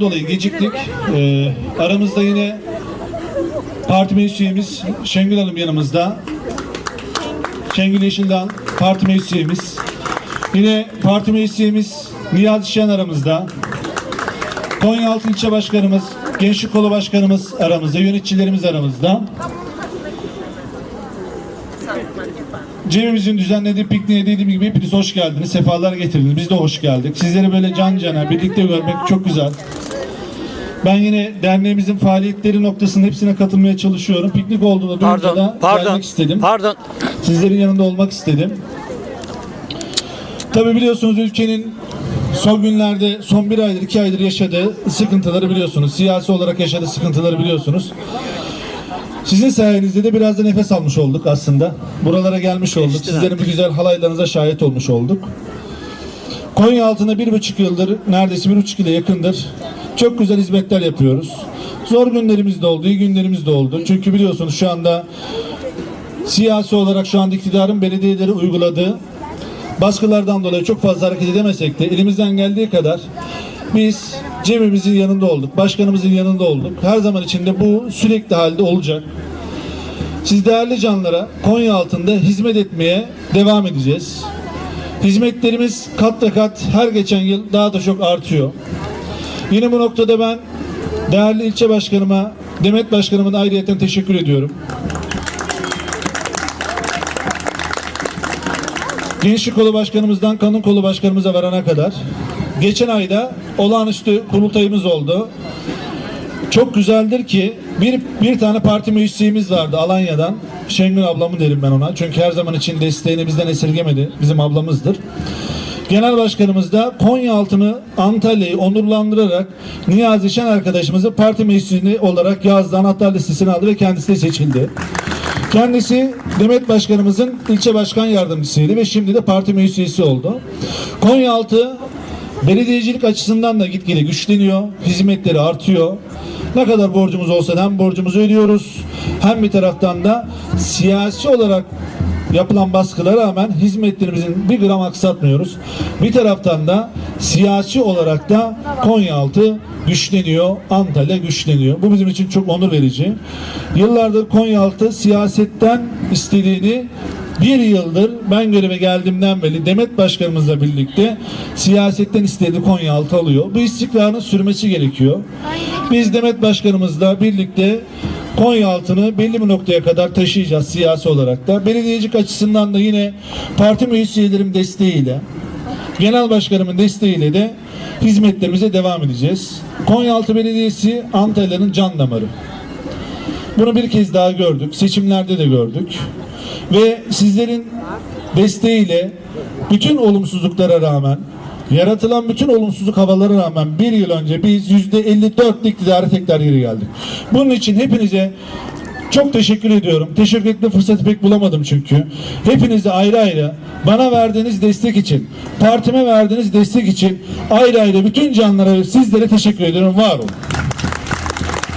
dolayı geciktik. Ee, aramızda yine parti meclis üyemiz Şengül Hanım yanımızda. Şengül Yeşildağ parti meclis üyemiz. Yine parti meclis üyemiz Niyazi Şen aramızda. Konyaaltı ilçe başkanımız, Gençlik Kolu başkanımız aramızda, yöneticilerimiz aramızda. Cemimizin düzenlediği pikniğe dediğim gibi hepiniz hoş geldiniz. Sefalar getirdiniz. Biz de hoş geldik. Sizleri böyle can cana birlikte görmek çok güzel. Ben yine derneğimizin faaliyetleri noktasının hepsine katılmaya çalışıyorum. Piknik olduğunu duyunca da pardon, gelmek istedim. pardon. Sizlerin yanında olmak istedim. Tabi biliyorsunuz ülkenin son günlerde, son bir aydır, iki aydır yaşadığı sıkıntıları biliyorsunuz. Siyasi olarak yaşadığı sıkıntıları biliyorsunuz. Sizin sayenizde de biraz da nefes almış olduk aslında. Buralara gelmiş olduk. Geçti Sizlerin bu güzel halaylarınıza şahit olmuş olduk. Konya altında bir buçuk yıldır, neredeyse bir buçuk yıla yakındır çok güzel hizmetler yapıyoruz. Zor günlerimiz de oldu, iyi günlerimiz de oldu. Çünkü biliyorsunuz şu anda siyasi olarak şu anda iktidarın belediyeleri uyguladığı baskılardan dolayı çok fazla hareket edemesek de elimizden geldiği kadar biz cebimizin yanında olduk, başkanımızın yanında olduk. Her zaman içinde bu sürekli halde olacak. Siz değerli canlara Konya altında hizmet etmeye devam edeceğiz. Hizmetlerimiz kat kat her geçen yıl daha da çok artıyor. Yine bu noktada ben değerli ilçe başkanıma, Demet başkanımın ayrıyeten teşekkür ediyorum. Gençlik Kolu Başkanımızdan Kanun Kolu Başkanımıza varana kadar geçen ayda olağanüstü kurultayımız oldu. Çok güzeldir ki bir, bir tane parti meclisimiz vardı Alanya'dan. Şengül ablamı derim ben ona. Çünkü her zaman için desteğini bizden esirgemedi. Bizim ablamızdır. Genel Başkanımız da Konya altını Antalya'yı onurlandırarak Niyazi Şen arkadaşımızı parti meclisini olarak yazdı. Anahtar listesine aldı ve kendisi de seçildi. Kendisi Demet Başkanımızın ilçe başkan yardımcısıydı ve şimdi de parti meclis üyesi oldu. Konyaaltı belediyecilik açısından da gitgide güçleniyor. Hizmetleri artıyor. Ne kadar borcumuz olsa da hem borcumuzu ödüyoruz hem bir taraftan da siyasi olarak yapılan baskılara rağmen hizmetlerimizin bir gram aksatmıyoruz. Bir taraftan da siyasi olarak da Konyaaltı güçleniyor, Antalya güçleniyor. Bu bizim için çok onur verici. Yıllardır Konyaaltı siyasetten istediğini bir yıldır ben göreve geldiğimden beri Demet Başkanımızla birlikte siyasetten istediği Konyaaltı alıyor. Bu istikrarın sürmesi gerekiyor. Biz Demet Başkanımızla birlikte Konyaaltı'nı belli bir noktaya kadar taşıyacağız siyasi olarak da. Belediyecilik açısından da yine parti meclis üyelerim desteğiyle, genel başkanımın desteğiyle de hizmetlerimize devam edeceğiz. Konyaaltı Belediyesi Antalya'nın can damarı. Bunu bir kez daha gördük. Seçimlerde de gördük. Ve sizlerin desteğiyle bütün olumsuzluklara rağmen yaratılan bütün olumsuzluk havalara rağmen bir yıl önce biz yüzde 54 iktidara tekrar geri geldik. Bunun için hepinize çok teşekkür ediyorum. Teşekkür etme fırsatı pek bulamadım çünkü. Hepinize ayrı ayrı bana verdiğiniz destek için, partime verdiğiniz destek için ayrı ayrı bütün canlara sizlere teşekkür ediyorum. Var olun.